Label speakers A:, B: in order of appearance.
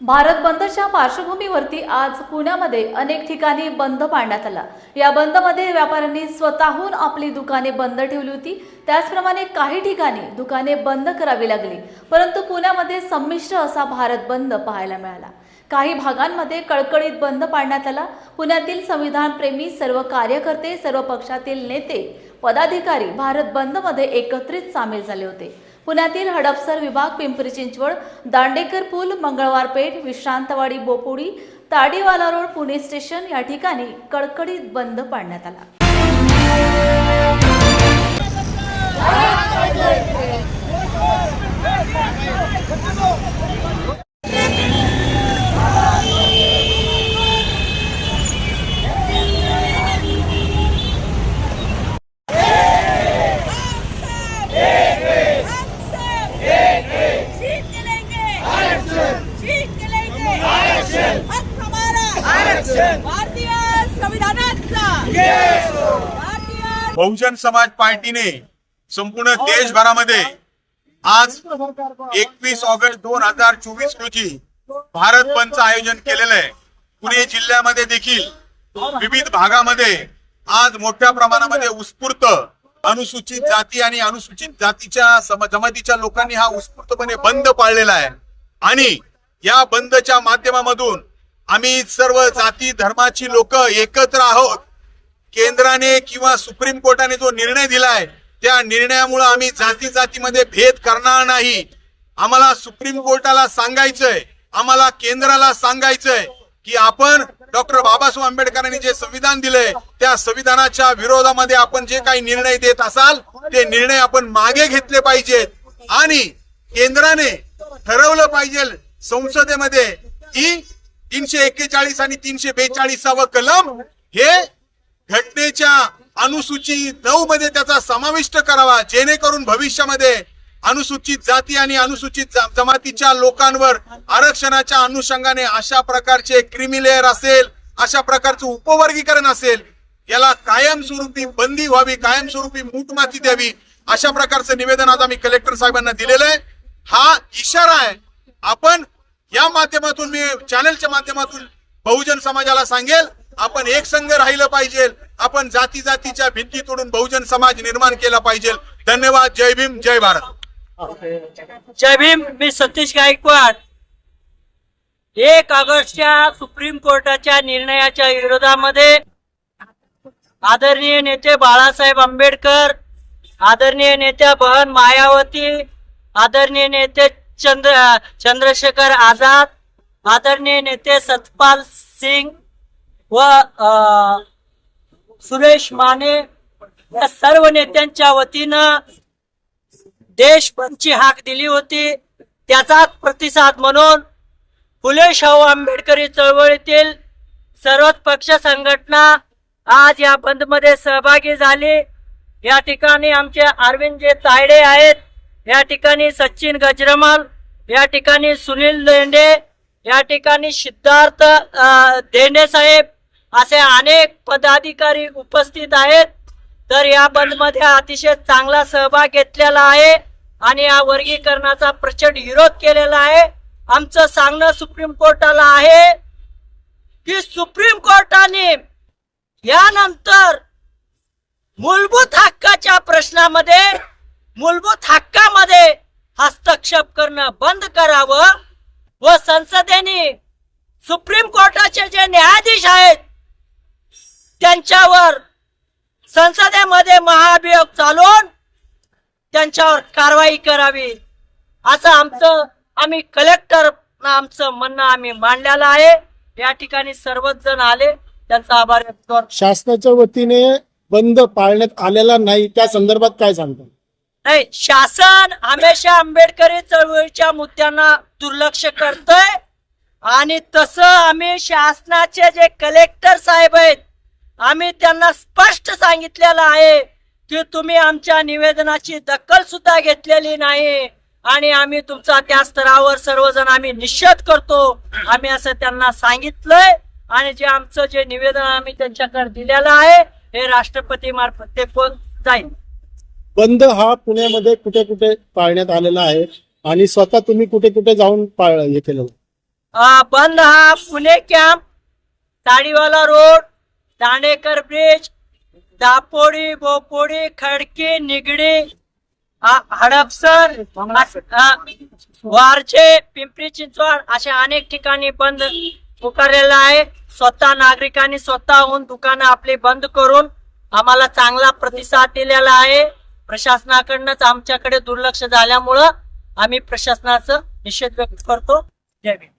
A: भारत बंदच्या पार्श्वभूमीवरती आज पुण्यामध्ये अनेक ठिकाणी बंद पाडण्यात आला. या बंदमध्ये व्यापाऱ्यांनी स्वतःहून आपली दुकाने बंद ठेवली होती. त्याचप्रमाणे काही ठिकाणी दुकाने बंद करावी लागली. परंतु पुण्यामध्ये संमिश्र असा भारत बंद पाहायला मिळाला. काही भागांमध्ये कळकळीत बंद पाडण्यात आला. पुण्यातील संविधानप्रेमी सर्व कार्यकर्ते सर्व पक्षातील नेते पदाधिकारी भारत बंदमध्ये एकत्रित सामील झाले होते. पुण्यातील हडपसर विभाग पिंपरी चिंचवड दांडेकर पूल मंगळवार पेठ विश्रांतवाडी बोपोडी ताडीवाला रोड पुणे स्टेशन या ठिकाणी कडकडीत बंद पाडण्यात आला.
B: भारतीय संविधानाचा. भारतीय
C: बहुजन समाज पार्टीने संपूर्ण देशभरामध्ये आज एकवीस ऑगस्ट दोन हजार चोवीस रोजी भारत बंदचं आयोजन केलेलं आहे. पुणे जिल्ह्यामध्ये देखील विविध भागामध्ये आज मोठ्या प्रमाणामध्ये उत्स्फूर्त अनुसूचित जाती आणि अनुसूचित जातीच्या जमातीच्या लोकांनी हा उत्स्फूर्तपणे बंद पाळलेला आहे. आणि या बंदच्या माध्यमामधून आम्ही सर्व जाती धर्माची लोक एकत्र आहोत. केंद्राने किंवा सुप्रीम कोर्टाने जो निर्णय दिलाय त्या निर्णयामुळे आम्ही जाती जातीमध्ये भेद करणार नाही. आम्हाला सुप्रीम कोर्टाला सांगायचंय आम्हाला केंद्राला सांगायचंय की आपण डॉक्टर बाबासाहेब आंबेडकरांनी जे संविधान दिलंय त्या संविधानाच्या विरोधामध्ये आपण जे काही निर्णय देत असाल ते निर्णय आपण मागे घेतले पाहिजेत. आणि केंद्राने ठरवलं पाहिजे संसदेमध्ये की तीनशे एक्केचाळीस आणि तीनशे बेचाळीसावं कलम हे घटनेच्या अनुसूची नऊ मध्ये त्याचा समाविष्ट करावा जेणेकरून भविष्यामध्ये अनुसूचित जाती आणि अनुसूचित जमातीच्या लोकांवर आरक्षणाच्या अनुषंगाने अशा प्रकारचे क्रिमिलेअर असेल अशा प्रकारचं उपवर्गीकरण असेल याला कायमस्वरूपी बंदी व्हावी कायमस्वरूपी मूठमाती द्यावी अशा प्रकारचं निवेदन आज आम्ही कलेक्टर साहेबांना दिलेलं आहे. हा इशारा आहे. आपण या माध्यमातून मी चॅनलच्या माध्यमातून बहुजन समाजाला सांगेल आपण एक संघ राहिलं पाहिजे आपण जाती जातीच्या भिंती तोडून बहुजन समाज निर्माण केला पाहिजे. धन्यवाद जय भीम जय भारत.
D: जय भीम मी सतीश गायकवाड. एक ऑगस्टच्या सुप्रीम कोर्टाच्या निर्णयाच्या विरोधामध्ये आदरणीय नेते बाळासाहेब आंबेडकर आदरणीय नेत्या बहन मायावती आदरणीय नेते चंद्र चंद्रशेखर आझाद आदरणीय नेते सतपाल सिंग व सुरेश माने या सर्व नेत्यांच्या वतीनं देशबंदची हाक दिली होती. त्याचाच प्रतिसाद म्हणून फुले शाहू आंबेडकरी चळवळीतील सर्वच पक्ष संघटना आज या बंदमध्ये सहभागी झाली. या ठिकाणी आमचे अरविंद जे तायडे आहेत. या ठिकाणी सचिन गजरमल या ठिकाणी सुनील लेंडे या ठिकाणी सिद्धार्थ अ, देंडे साहेब असे अनेक पदाधिकारी उपस्थित आहेत. तर या बंदमध्ये अतिशय चांगला सहभाग घेतलेला आहे आणि या वर्गीकरणाचा प्रचंड विरोध केलेला आहे. आमचं सांगणं सुप्रीम कोर्टाला आहे की सुप्रीम कोर्टाने यानंतर मूलभूत हक्काच्या प्रश्नामध्ये मूलभूत हक्कामध्ये हस्तक्षेप करणं बंद करावं व संसदेने सुप्रीम कोर्टाचे जे न्यायाधीश आहेत त्यांच्यावर संसदेमध्ये महाभियोग चालवून त्यांच्यावर कारवाई करावी असं आमचं आम्ही कलेक्टर आमचं म्हणणं आम्ही मांडलेलं आहे. या ठिकाणी सर्वच जण आले त्यांचा आभार व्यक्त
E: शासनाच्या वतीने बंद पाळण्यात आलेला नाही त्या संदर्भात काय सांगतो?
D: नाही शासन हमेशा आंबेडकरी चळवळीच्या मुद्द्यांना दुर्लक्ष करतोय. आणि तसं आम्ही शासनाचे जे कलेक्टर साहेब आहेत आम्ही त्यांना स्पष्ट सांगितलेलं आहे की तुम्ही आमच्या निवेदनाची दखल सुद्धा घेतलेली नाही आणि आम्ही तुमचा त्या स्तरावर सर्वजण आम्ही निषेध करतो. आम्ही असं त्यांना सांगितलंय आणि जे आमचं जे निवेदन आम्ही त्यांच्याकडे दिलेलं आहे हे राष्ट्रपती मार्फत ते पण जाईल?
E: बंद हा पुण्यामध्ये कुठे कुठे पाळण्यात आलेला आहे आणि स्वतः तुम्ही कुठे कुठे जाऊन पाळ हे केलं?
D: बंद हा Pune camp Tadiwala road Dandekar bridge Dapodi Bopodi Khadki Nigdi Hadapsar वारचे Pimpri Chinchwad अशा अनेक ठिकाणी बंद पुकारलेला आहे. स्वतः नागरिकांनी स्वतःहून दुकानं आपली बंद करून आम्हाला चांगला प्रतिसाद दिलेला आहे. प्रशासनाकडनंच आमच्याकडे दुर्लक्ष झाल्यामुळं आम्ही प्रशासनाचं निषेध व्यक्त करतो. जय भीम.